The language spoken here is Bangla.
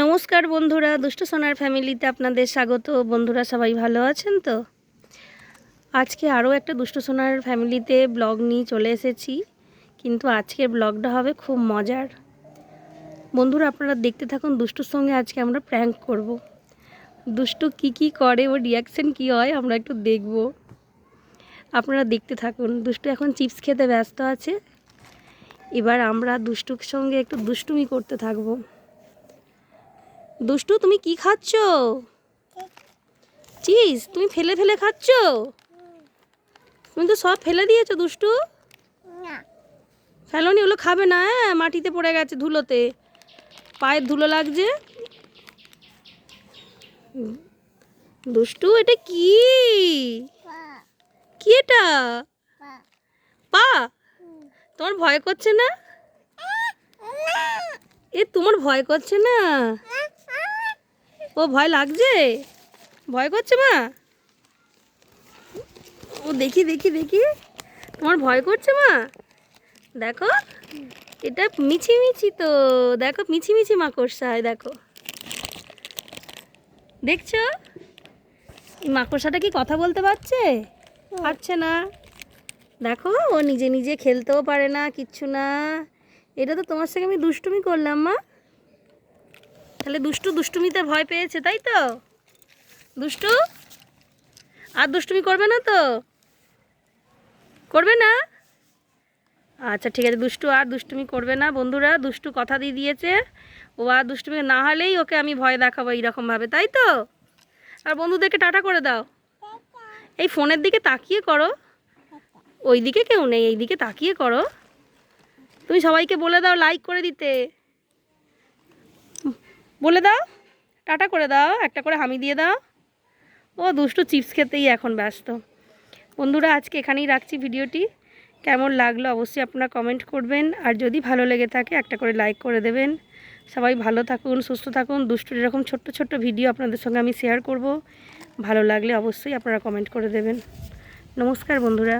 নমস্কার বন্ধুরা, দুষ্ট সোনার ফ্যামিলিতে আপনাদের স্বাগত। বন্ধুরা, সবাই ভালো আছেন তো? আজকে আরও একটা দুষ্ট সোনার ফ্যামিলিতে ব্লগ নিয়ে চলে এসেছি, কিন্তু আজকের ব্লগটা হবে খুব মজার। বন্ধুরা, আপনারা দেখতে থাকুন, দুষ্টুর সঙ্গে আজকে আমরা প্র্যাঙ্ক করব। দুষ্টু কি কি করে, ওর রিয়াকশন কি হয়, আমরা একটু দেখব। আপনারা দেখতে থাকুন, দুষ্টু এখন চিপস খেতে ব্যস্ত আছে। এবার আমরা দুষ্টুর সঙ্গে একটু দুষ্টুমি করতে থাকব। দুষ্টু তুমি কি খাচ্ছ? চিজ তুমি ফেলে ফেলে খাচ্ছ? তুমি তো সব ফেলে দিয়েছ দুষ্টু। ফেলোনি ওগুলো খাবে না হ্যাঁ? মাটিতে পড়ে গেছে ধুলোতে। পায়ের ধুলো লাগছে। দুষ্টু এটা কি? কি এটা? পা। তোমার ভয় করছে না? এ তোমার ভয় করছে না। ও ভয় লাগছে? ভয় করছে মা? ও দেখি দেখি দেখি। তোমার ভয় করছে মা? দেখো এটা মিছি মিছি তো। দেখো মিছি মিছি মাকড়সায় দেখো। দেখছ? মাকড়সাটা কি কথা বলতে পারছে? পারছে না। দেখো ও নিজে নিজে খেলতেও পারে না কিচ্ছু না। এটা তো তোমার সঙ্গে আমি দুষ্টুমি করলাম মা। তাহলে দুষ্টু দুষ্টুমিতে ভয় পেয়েছে, তাই তো? দুষ্টু? আর দুষ্টুমি করবে না তো? করবে না? আচ্ছা ঠিক আছে, দুষ্টু আর দুষ্টুমি করবে না, বন্ধুরা, দুষ্টু কথা দিয়ে দিয়েছে। ও আর দুষ্টুমি না হলেই ওকে আমি ভয় দেখাবো এইরকমভাবে, তাই তো? আর বন্ধুদেরকে টাটা করে দাও। এই ফোনের দিকে তাকিয়ে করো। ওই দিকে কেউ নেই এই দিকে তাকিয়ে করো। তুমি সবাইকে বলে দাও লাইক করে দিতে। বলে দাও, টাটা করে দাও, একটা করে হামি দিয়ে দাও। ও দুষ্টু চিপস খেতেই এখন ব্যস্ত। বন্ধুরা, আজকে এখানেই রাখছি ভিডিওটি। কেমন লাগল অবশ্যই আপনারা কমেন্ট করবেন। আর যদি ভালো লেগে থাকে, একটা করে লাইক করে দেবেন। সবাই ভালো থাকুন, সুস্থ থাকুন। দুষ্টুর এরকম ছোট্ট ছোট্ট ভিডিও আপনাদের সঙ্গে আমি শেয়ার করব। ভালো লাগলে অবশ্যই আপনারা কমেন্ট করে দেবেন। নমস্কার বন্ধুরা।